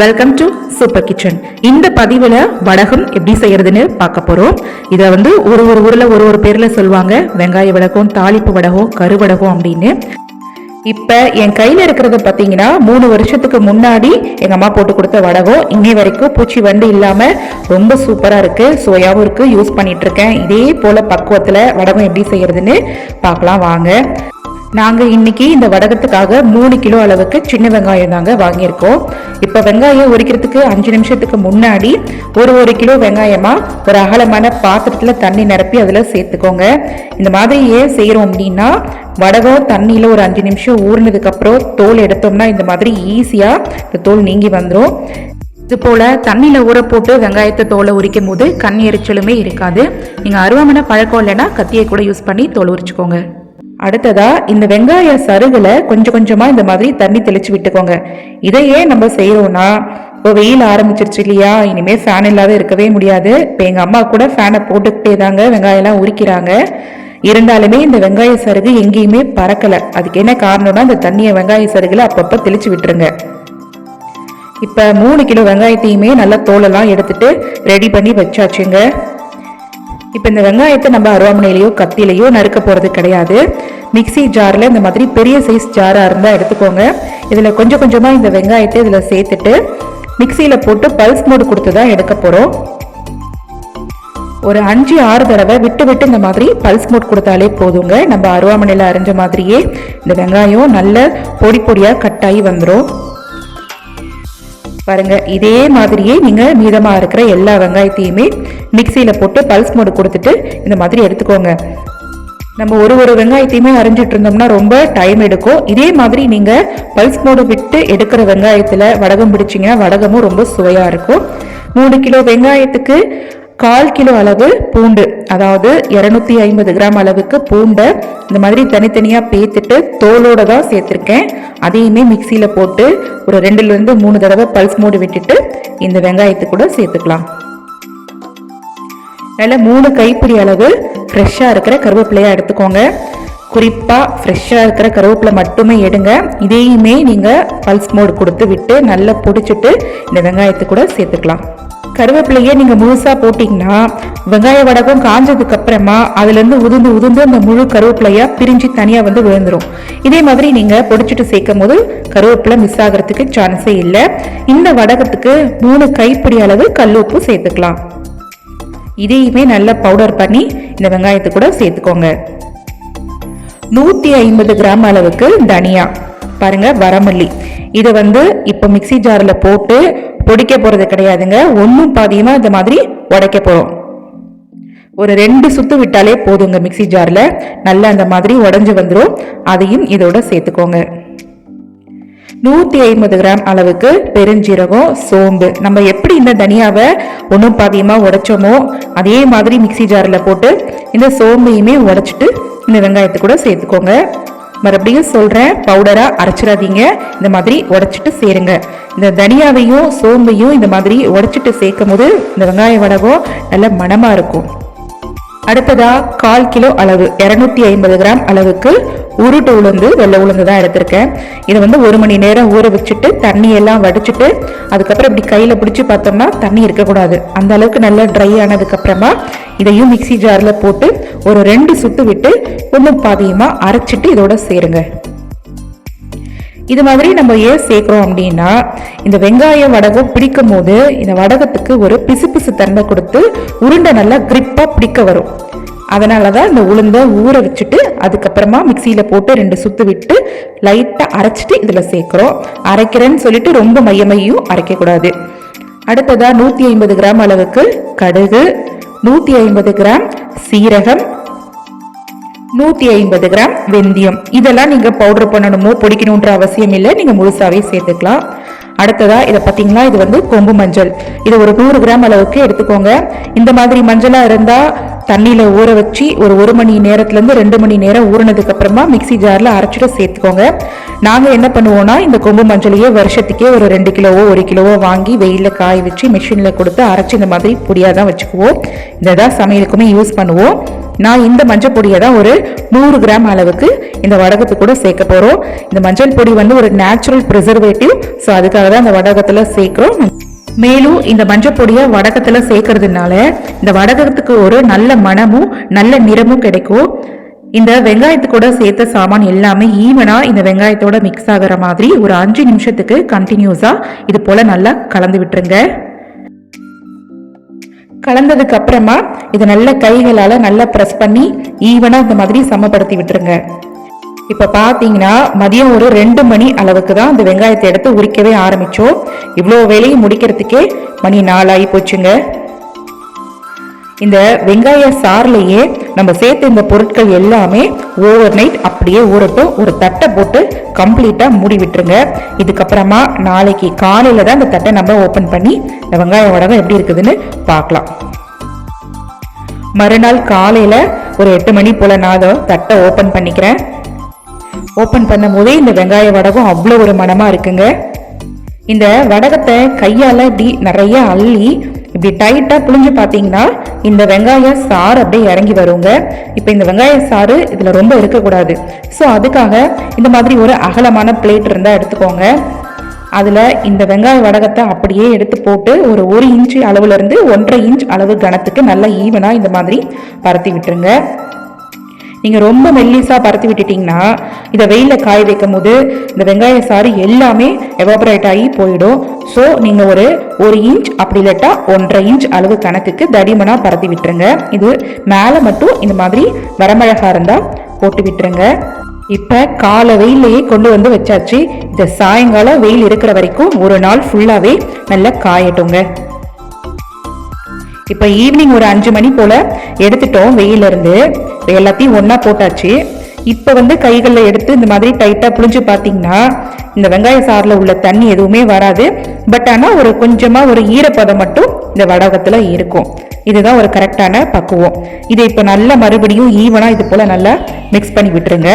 Welcome to super kitchen இந்த பதிவில் வடகம் எப்படி செய்யறதுன்னு பார்க்க போகிறோம் இதை வந்து ஒரு ஒரு ஊரில் ஒரு ஒரு பேரில் சொல்லுவாங்க. வெங்காய வடகம் தாளிப்பு வடகம் கருவடகம் அப்படின்னு. இப்போ என் கையில் இருக்கிறத பார்த்தீங்கன்னா மூணு வருஷத்துக்கு முன்னாடி எங்கள் அம்மா போட்டு கொடுத்த வடகம். இன்னை வரைக்கும் பூச்சி வண்டு இல்லாமல் ரொம்ப சூப்பராக இருக்குது சுவையாகவும் இருக்குது யூஸ் பண்ணிட்டு இருக்கேன். இதே போல் பக்குவத்தில் வடகம் எப்படி செய்யறதுன்னு பார்க்கலாம். வாங்க. நாங்கள் இன்னைக்கு இந்த வடகத்துக்காக மூணு கிலோ அளவுக்கு சின்ன வெங்காயம் தாங்க வாங்கியிருக்கோம். இப்போ வெங்காயம் உரிக்கிறதுக்கு அஞ்சு நிமிஷத்துக்கு முன்னாடி ஒரு ஒரு கிலோ வெங்காயமாக ஒரு அகலமான பாத்திரத்தில் தண்ணி நிரப்பி அதில் சேர்த்துக்கோங்க. இந்த மாதிரி ஏன் செய்கிறோம் அப்படின்னா வடகம் தண்ணியில் ஒரு அஞ்சு நிமிஷம் ஊறினதுக்கப்புறம் தோல் எடுத்தோம்னா இந்த மாதிரி ஈஸியாக இந்த தோல் நீங்கி வந்துடும் இது போல் தண்ணியில் ஊற போட்டு வெங்காயத்தை தோலை உரிக்கும் போது கண் எரிச்சலுமே இருக்காது. நீங்கள் அருவாமனை பழக்கம் இல்லைன்னா கத்தியை கூட யூஸ் பண்ணி தோல் உரிச்சுக்கோங்க. அடுத்ததா இந்த வெங்காய சருகுல கொஞ்சம் கொஞ்சமா இந்த மாதிரி தண்ணி தெளிச்சு விட்டுக்கோங்க. இதையே நம்ம செய்யறோம்னா இப்போ வெயில் ஆரம்பிச்சிருச்சு இல்லையா? இனிமே ஃபேன் இல்லாத இருக்கவே முடியாது. இப்போ எங்க அம்மா கூட ஃபேனை போட்டுக்கிட்டே தாங்க வெங்காயம் எல்லாம் உரிக்கிறாங்க. இருந்தாலுமே இந்த வெங்காய சருகு எங்கேயுமே பறக்கல. அதுக்கு என்ன காரணம்னா இந்த தண்ணியை வெங்காய சருகுல அப்பப்போ தெளிச்சு விட்டுருங்க. இப்போ மூணு கிலோ வெங்காயத்தையுமே நல்லா தோலெல்லாம் எடுத்துட்டு ரெடி பண்ணி வச்சாச்சுங்க. இப்போ இந்த வெங்காயத்தை நம்ம அருவாமனையிலையோ கத்திலையோ நறுக்க போகிறது கிடையாது. மிக்சி ஜாரில் இந்த மாதிரி பெரிய சைஸ் ஜாராக இருந்தால் எடுத்துக்கோங்க. இதில் கொஞ்சம் கொஞ்சமாக இந்த வெங்காயத்தை இதில் சேர்த்துட்டு மிக்சியில் போட்டு பல்ஸ் மோடு கொடுத்து தான் எடுக்க போகிறோம் ஒரு அஞ்சு ஆறு தடவை விட்டு விட்டு இந்த மாதிரி பல்ஸ் மோட் கொடுத்தாலே போதுங்க. நம்ம அருவாமனையில் அரைஞ்ச மாதிரியே இந்த வெங்காயம் நல்ல பொடி பொடியாக கட்டாகி வந்துடும் பாருங்க இதே மாதிரியே நீங்க மீதமா இருக்கிற எல்லா வெங்காயத்தையுமே மிக்சியில போட்டு பல்ஸ் மோடு கொடுத்துட்டு இந்த மாதிரி எடுத்துக்கோங்க. நம்ம ஒரு ஒரு வெங்காயத்தையுமே அரைஞ்சிட்டு இருந்தோம்னா ரொம்ப டைம் எடுக்கும். இதே மாதிரி நீங்க பல்ஸ் மோடு விட்டு எடுக்கிற வெங்காயத்துல வடகம் பிடிச்சிங்கன்னா வடகமும் ரொம்ப சுவையா இருக்கும். மூணு கிலோ வெங்காயத்துக்கு கால் கிலோ அளவு பூண்டு அதாவது இரநூத்தி ஐம்பது கிராம் அளவுக்கு பூண்டை இந்த மாதிரி தனித்தனியாக பேத்துட்டு தோலோட தான் சேர்த்துருக்கேன். அதையுமே மிக்சியில் போட்டு ஒரு ரெண்டுலேருந்து மூணு தடவை பல்ஸ் மூடி விட்டுட்டு இந்த வெங்காயத்தை கூட சேர்த்துக்கலாம். நல்ல மூணு கைப்பிடி அளவு ஃப்ரெஷ்ஷாக இருக்கிற கருவேப்பிலையாக எடுத்துக்கோங்க. குறிப்பாக ஃப்ரெஷ்ஷாக இருக்கிற கருவேப்பிலை மட்டுமே எடுங்க. இதையுமே நீங்கள் பல்ஸ் மோடு கொடுத்து விட்டு நல்லா பிடிச்சிட்டு இந்த வெங்காயத்தை கூட சேர்த்துக்கலாம். கருவேப்பிலையே நீங்கள் முழுசாக போட்டிங்கன்னா வெங்காய வடகம் காஞ்சதுக்கு அப்புறமா அதுலேருந்து உதிர்ந்து உதிர்ந்து அந்த முழு கருவேப்பிலையாக பிரிஞ்சு தனியாக வந்து விழுந்துரும். இதே மாதிரி நீங்கள் பொடிச்சிட்டு சேர்க்கும் போது கருவேப்பிலை மிஸ் ஆகிறதுக்கு சான்ஸே இல்லை. இந்த வடகத்துக்கு மூணு கைப்பிடி அளவு கல் உப்பு சேர்த்துக்கலாம். இதையுமே நல்லா பவுடர் பண்ணி இந்த வெங்காயத்தை கூட சேர்த்துக்கோங்க. நூற்றி ஐம்பது கிராம் அளவுக்கு தனியா பாருங்க வரமல்லி. இதை வந்து இப்போ மிக்ஸி ஜாரில் போட்டு பொடிக்க போகிறது கிடையாதுங்க. ஒன்றும் பாதியமாக இந்த மாதிரி உடைக்க போகிறோம் ஒரு ரெண்டு சுத்து விட்டாலே போதுங்க மிக்ஸி ஜாரில் நல்லா அந்த மாதிரி உடஞ்சி வந்துடும் அதையும் இதோட சேர்த்துக்கோங்க. நூற்றி ஐம்பது கிராம் அளவுக்கு பெருஞ்சீரகம் சோம்பு. நம்ம எப்படி இந்த தனியாவை ஒன்றும் பாதியமாக உடைச்சோமோ அதே மாதிரி மிக்ஸி ஜாரில் போட்டு இந்த சோம்பையுமே உடைச்சிட்டு இந்த வெங்காயத்தை கூட சேர்த்துக்கோங்க. மறுபடியும் சொல்கிறேன் பவுடராக அரைச்சிடாதீங்க. இந்த மாதிரி உடைச்சிட்டு சேருங்க. இந்த தனியாவையும் சோம்பையும் இந்த மாதிரி உடைச்சிட்டு சேர்க்கும் போது இந்த வெங்காய வடகம் நல்ல மணமாக இருக்கும். அடுத்ததா கால் கிலோ அளவு இரநூத்தி ஐம்பது கிராம் அளவுக்கு உருட்டு உளுந்து வெள்ளை உளுந்து தான் எடுத்திருக்கேன். இதை வந்து ஒரு மணி நேரம் ஊற வச்சுட்டு தண்ணியெல்லாம் வடிச்சிட்டு அதுக்கப்புறம் இப்படி கையில் பிடிச்சி பார்த்தோம்னா தண்ணி இருக்கக்கூடாது. அந்த அளவுக்கு நல்லா ட்ரை ஆனதுக்கப்புறமா இதையும் மிக்ஸி ஜாரில் போட்டு ஒரு ரெண்டு சுத்து விட்டு ஒன்றும் பாதியமாக அரைச்சிட்டு இதோட சேருங்க. இது மாதிரி நம்ம ஏன் சேர்க்குறோம் அப்படின்னா இந்த வெங்காய வடகம் பிடிக்கும் போது இந்த வடகத்துக்கு ஒரு பிசு பிசு தன்மை கொடுத்து உருண்டை நல்லா கிரிப்பாக பிடிக்க வரும். அதனால தான் இந்த உளுந்தை ஊற வச்சுட்டு அதுக்கப்புறமா மிக்சியில் போட்டு ரெண்டு சுற்று விட்டு லைட்டாக அரைச்சிட்டு இதில் சேர்க்குறோம். அரைக்கிறேன்னு சொல்லிட்டு ரொம்ப மையமையும் அரைக்கக்கூடாது. அடுத்ததாக நூற்றி ஐம்பது கிராம் அளவுக்கு கடுகு நூற்றி ஐம்பது கிராம் சீரகம் நூற்றி ஐம்பது கிராம் வெந்தயம். இதெல்லாம் நீங்கள் பவுடர் பண்ணணுமோ பொடிக்கணுன்ற அவசியம் இல்லை. நீங்கள் முழுசாவே சேர்த்துக்கலாம். அடுத்ததா இதை பார்த்தீங்களா இது வந்து கொம்பு மஞ்சள். இது ஒரு நூறு கிராம் அளவுக்கு எடுத்துக்கோங்க. இந்த மாதிரி மஞ்சளாக இருந்தால் தண்ணியில் ஊற வச்சு ஒரு ஒரு மணி நேரத்துலேருந்து ரெண்டு மணி நேரம் ஊறினதுக்கு அப்புறமா ஜாரில் அரைச்சிட்டு சேர்த்துக்கோங்க. நாங்கள் என்ன பண்ணுவோம்னா இந்த கொம்பு மஞ்சளையே வருஷத்துக்கே ஒரு ரெண்டு கிலோவோ ஒரு கிலோவோ வாங்கி வெயிலில் காய வச்சு மிஷினில் கொடுத்து அரைச்சி இந்த மாதிரி பொடியாக தான் வச்சுக்குவோம். இதை தான் சமையலுக்குமே யூஸ் பண்ணுவோம். நான் இந்த மஞ்சள் பொடியை தான் ஒரு நூறு கிராம் அளவுக்கு இந்த வடகத்து கூட சேர்க்க போகிறோம் இந்த மஞ்சள் பொடி வந்து ஒரு நேச்சுரல் ப்ரிசர்வேட்டிவ் ஸோ அதுக்காக தான் இந்த வடகத்தில் சேர்க்குறோம். மேலும் இந்த மஞ்சள் பொடியை சேர்க்கறதுனால இந்த வடகத்துக்கு ஒரு நல்ல மனமும் நல்ல நிறமும் கிடைக்கும். இந்த வெங்காயத்துக்கூட சேர்த்த சாமான் எல்லாமே ஈவனாக இந்த வெங்காயத்தோட மிக்ஸ் ஆகிற மாதிரி ஒரு அஞ்சு நிமிஷத்துக்கு கண்டினியூஸாக இது போல் நல்லா கலந்து விட்டுருங்க. கலந்ததுக்கு அப்புறமா இதை நல்ல கைகளால் நல்லா ப்ரெஸ் பண்ணி ஈவனாக இந்த மாதிரி சமப்படுத்தி விட்டுருங்க. இப்போ பார்த்தீங்கன்னா மதியம் ஒரு ரெண்டு மணி அளவுக்கு தான் இந்த வெங்காயத்தை எடுத்து உரிக்கவே ஆரம்பித்தோம் இவ்வளோ வேலையை முடிக்கிறதுக்கே மணி நாலாகி போச்சுங்க. இந்த வெங்காய சார்லேயே நம்ம சேர்த்து இந்த பொருட்கள் எல்லாமே ஓவர் நைட் அப்படியே ஊறட்டும். ஒரு தட்டை போட்டு கம்ப்ளீட்டாக மூடி விட்டுருங்க. இதுக்கப்புறமா நாளைக்கு காலையில் தான் இந்த தட்டை நம்ம ஓப்பன் பண்ணி இந்த வெங்காய வடகம் எப்படி இருக்குதுன்னு பார்க்கலாம். மறுநாள் காலையில் ஒரு எட்டு மணி போல் நான் தட்டை ஓப்பன் பண்ணிக்கிறேன். ஓப்பன் பண்ணும் போதே இந்த வெங்காய வடகம் அவ்வளோ ஒரு மனமாக இருக்குங்க. இந்த வடகத்தை கையால் இப்படி நிறைய அள்ளி இப்படி டைட்டாக புளிஞ்சு பார்த்தீங்கன்னா இந்த வெங்காய சாறு அப்படியே இறங்கி வருங்க. இப்போ இந்த வெங்காய சாறு இதில் ரொம்ப இருக்கக்கூடாது. ஸோ அதுக்காக இந்த மாதிரி ஒரு அகலமான பிளேட் இருந்தால் எடுத்துக்கோங்க. அதில் இந்த வெங்காய வடகத்தை அப்படியே எடுத்து போட்டு ஒரு ஒரு இன்ச்சு அளவுலேருந்து ஒன்றரை இன்ச் அளவு கனத்துக்கு நல்லா ஈவனாக இந்த மாதிரி பரத்தி விட்டுருங்க. நீங்கள் ரொம்ப மெல்லிஸாக பரத்தி விட்டுட்டிங்கன்னா இதை வெயிலில் காய வைக்கும் போது இந்த வெங்காய சாறு எல்லாமே எவாபரேட் ஆகி போயிடும். ஸோ நீங்கள் ஒரு ஒரு இன்ச் அப்படி இல்லட்டா ஒன்றரை இன்ச் அளவு கணக்குக்கு தடிமனாக பரத்தி விட்டுருங்க. இது மேலே மட்டும் இந்த மாதிரி வரமிளகா இருந்தால் போட்டு விட்டுருங்க. இப்போ காலை வெயிலையே கொண்டு வந்து வச்சாச்சு. இந்த சாயங்காலம் வெயில் இருக்கிற வரைக்கும் ஒரு நாள் ஃபுல்லாகவே நல்லா காயட்டுங்க. இப்போ ஈவினிங் ஒரு அஞ்சு மணி போல் எடுத்துட்டோம் வெயிலிருந்து எல்லாத்தையும் ஒன்றா போட்டாச்சு. இப்போ வந்து கைகளில் எடுத்து இந்த மாதிரி டைட்டாக புளிஞ்சு பார்த்தீங்கன்னா இந்த வெங்காய சாரில் உள்ள தண்ணி எதுவுமே வராது. பட் ஆனால் ஒரு கொஞ்சமாக ஒரு ஈரப்பதம் மட்டும் இந்த வடகத்தில் இருக்கும். இதுதான் ஒரு கரெக்டான பக்குவம். இதை இப்போ நல்லா மறுபடியும் ஈவனாக இது போல் நல்லா மிக்ஸ் பண்ணி விட்டுருங்க.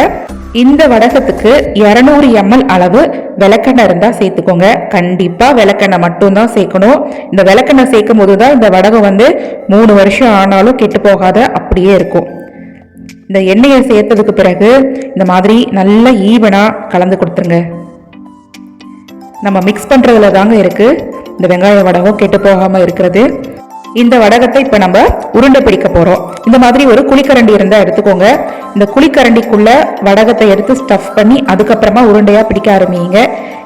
இந்த வடகத்துக்கு இரநூறு எம்எல் அளவு விளக்கெண்ணெய் இருந்தால் சேர்த்துக்கோங்க. கண்டிப்பாக விளக்கெண்ணெய் மட்டும்தான் சேர்க்கணும். இந்த விளக்கெண்ணெய் சேர்க்கும் போது தான் இந்த வடகம் வந்து மூணு வருஷம் ஆனாலும் கெட்டு போகாத அப்படியே இருக்கும். இந்த எண்ணெயை சேர்த்ததுக்கு பிறகு இந்த மாதிரி நல்ல ஈவனாக கலந்து கொடுத்துருங்க. நம்ம மிக்ஸ் பண்ணுறதுல தாங்க இருக்குது இந்த வெங்காய வடகம் கெட்டு போகாமல் இருக்கிறது. இந்த வடகத்தை இப்போ நம்ம உருண்டை பிடிக்க போகிறோம் இந்த மாதிரி ஒரு குழிக்கரண்டி இருந்தால் எடுத்துக்கோங்க. இந்த குழிக்கரண்டிக்குள்ள வடகத்தை எடுத்து ஸ்டஃப் பண்ணி அதுக்கப்புறமா உருண்டையாக பிடிக்க ஆரம்பிங்க.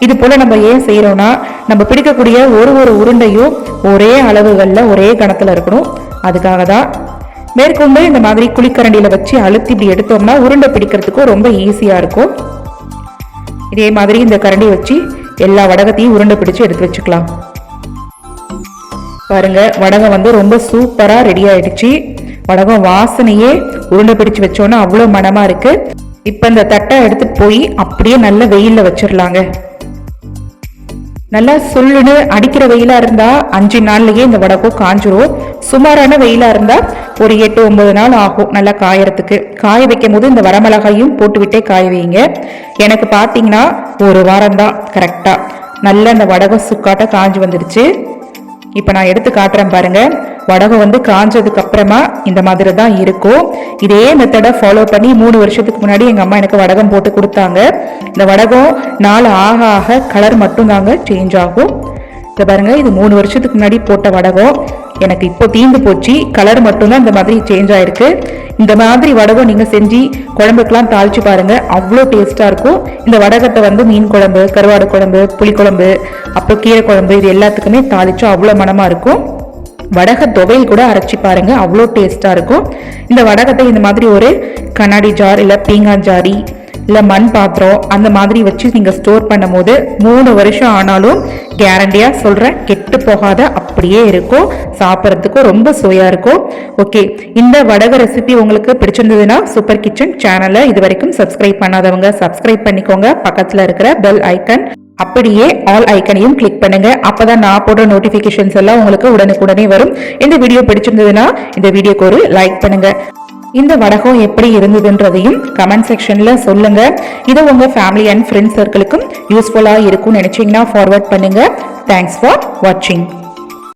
இது போல் நம்ம ஏன் செய்கிறோன்னா நம்ம பிடிக்கக்கூடிய ஒரு ஒரு உருண்டையும் ஒரே அளவுகளில் ஒரே கணத்தில் இருக்கணும். அதுக்காக தான். மேற்கொண்டு இந்த மாதிரி குழிக்கரண்டியில் வச்சு அழுத்தி இப்படி எடுத்தோம்னா உருண்டை பிடிக்கிறதுக்கும் ரொம்ப ஈஸியாக இருக்கும். இதே மாதிரி இந்த கரண்டி வச்சு எல்லா வடகத்தையும் உருண்டை பிடிச்சு எடுத்து வச்சுக்கலாம். பாருங்க வடகம் வந்து ரொம்ப சூப்பராக ரெடி ஆயிடுச்சு. வடகம் வாசனையே உருண்டை பிடிச்சு வச்சோன்னா அவ்வளோ மனமாக இருக்கு. இப்போ இந்த தட்டை எடுத்து போய் அப்படியே நல்ல வெயிலில் வச்சிடலாங்க நல்லா சொல்லுன்னு அடிக்கிற வெயிலாக இருந்தால் அஞ்சு நாள்லயே இந்த வடகம் காஞ்சிரும். சுமாரான வெயிலாக இருந்தால் ஒரு எட்டு ஒன்பது நாள் ஆகும் நல்லா காயறதுக்கு. காய வைக்கும் போது இந்த வரமிளகாயும் போட்டுவிட்டே காய வைங்க எனக்கு பார்த்தீங்கன்னா ஒரு வாரம் தான் கரெக்டாக நல்ல இந்த வடகம் சுக்காட்ட காஞ்சி வந்துடுச்சு. இப்போ நான் எடுத்து காட்டுறேன் பாருங்க. வடகம் வந்து காஞ்சதுக்கு அப்புறமா இந்த மாதிரி தான் இருக்கும். இதே மெத்தடை ஃபாலோ பண்ணி மூணு வருஷத்துக்கு முன்னாடி எங்கள் அம்மா எனக்கு வடகம் போட்டு கொடுத்தாங்க. இந்த வடகம் நாள் ஆக ஆக கலர் மட்டும் தாங்க சேஞ்ச் ஆகும். இதை பாருங்க இது மூணு வருஷத்துக்கு முன்னாடி போட்ட வடகம். எனக்கு இப்போ தீந்து போச்சு. கலர் மட்டும்தான் இந்த மாதிரி சேஞ்ச் ஆயிருக்கு. இந்த மாதிரி வடகம் நீங்கள் செஞ்சு குழம்புக்கெலாம் தாளிச்சு பாருங்கள் அவ்வளோ டேஸ்ட்டாக இருக்கும். இந்த வடகத்தை வந்து மீன் குழம்பு கருவாடு குழம்பு புளிக்குழம்பு அப்புறம் கீரை குழம்பு இது எல்லாத்துக்குமே தாளிச்சோம் அவ்வளோ மனமாக இருக்கும். வடக துவையல் கூட அரைச்சி பாருங்க. அவ்வளோ டேஸ்ட்டாக இருக்கும். இந்த வடகத்தை இந்த மாதிரி ஒரு கண்ணாடி ஜார் இல்லை பீங்கான் ஜாரி இல்லை மண் பாத்திரம் அந்த மாதிரி வச்சு நீங்கள் ஸ்டோர் பண்ணும் போது மூணு வருஷம் ஆனாலும் கேரண்டியாக சொல்கிறேன் கெட்டு போகாத அப்படியே இருக்கும். சாப்பிட்றதுக்கும் ரொம்ப சுவையாக இருக்கும். ஓகே இந்த வடக ரெசிபி உங்களுக்கு பிடிச்சிருந்ததுன்னா சூப்பர் கிச்சன் சேனலை இது வரைக்கும் சப்ஸ்கிரைப் பண்ணாதவங்க சப்ஸ்கிரைப் பண்ணிக்கோங்க. பக்கத்தில் இருக்கிற பெல் ஐக்கன் அப்படியே ஆல் ஐக்கனையும் கிளிக் பண்ணுங்க. அப்பதான் நான் போடுற நோட்டிபிகேஷன்ஸ் எல்லாம் உங்களுக்கு உடனுக்குடனே வரும். இந்த வீடியோ பிடிச்சிருந்ததுன்னா இந்த வீடியோக்கு ஒரு லைக் பண்ணுங்க. இந்த வடகம் எப்படி இருந்ததுன்றதையும் கமெண்ட் செக்ஷன்ல சொல்லுங்க. இது உங்க ஃபேமிலி அண்ட் ஃப்ரெண்ட்ஸ் சர்க்கிளுக்கும் யூஸ்ஃபுல்லா இருக்கும்னு நினைச்சீங்கன்னா ஃபார்வர்ட் பண்ணுங்க. தேங்க்ஸ் ஃபார் வாட்சிங்